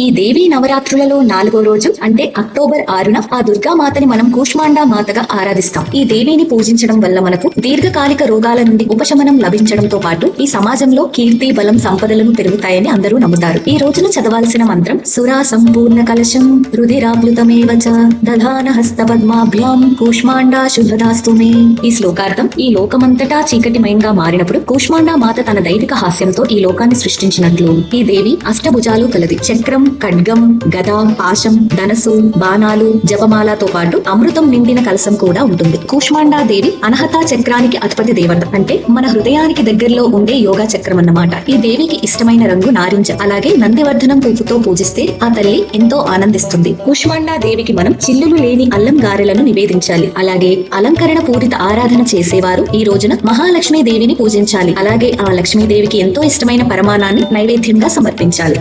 ఈ దేవి నవరాత్రులలో నాలుగో రోజు అంటే అక్టోబర్ ఆరున ఆ దుర్గామాతని మనం కూష్మాండా మాతగా ఆరాధిస్తాం. ఈ దేవిని పూజించడం వల్ల మనకు దీర్ఘకాలిక రోగాల నుండి ఉపశమనం లభించడంతో పాటు ఈ సమాజంలో కీర్తి బలం సంపదలను పెరుగుతాయని అందరూ నమ్ముతారు. ఈ రోజున చదవాల్సిన మంత్రం సురా సంపూర్ణ కలశం రుధిరాప్లుతమేవచ దధాన హస్త పద్మాభ్యాం కూష్మాండా శుభదాస్తుమే ఈ శ్లోకార్థం ఈ లోకమంతటా చీకటిమయంగా మారినప్పుడు కూష్మాండా మాత తన దైవిక హాస్యంతో ఈ లోకాన్ని సృష్టించినట్లు. ఈ దేవి అష్టభుజాలు కలది. చక్రం ఖడ్గం గద పాశం ధనసు బాణాలు జపమాలతో పాటు అమృతం నిండిన కలసం కూడా ఉంటుంది. కూష్మాండా దేవి అనహతా చక్రానికి అధిపతి దేవత అంటే మన హృదయానికి దగ్గరలో ఉండే యోగా చక్రం అన్నమాట. ఈ దేవికి ఇష్టమైన రంగు నారింజ అలాగే నందివర్ధనం పువ్వుతో పూజిస్తే ఆ తల్లి ఎంతో ఆనందిస్తుంది. కూష్మాండా దేవికి మనం చిల్లులు లేని అల్లం గారెలను నివేదించాలి. అలాగే అలంకరణ పూరిత ఆరాధన చేసేవారు ఈ రోజున మహాలక్ష్మీ దేవిని పూజించాలి. అలాగే ఆ లక్ష్మీదేవికి ఎంతో ఇష్టమైన పరమాణాన్ని నైవేద్యంగా సమర్పించాలి.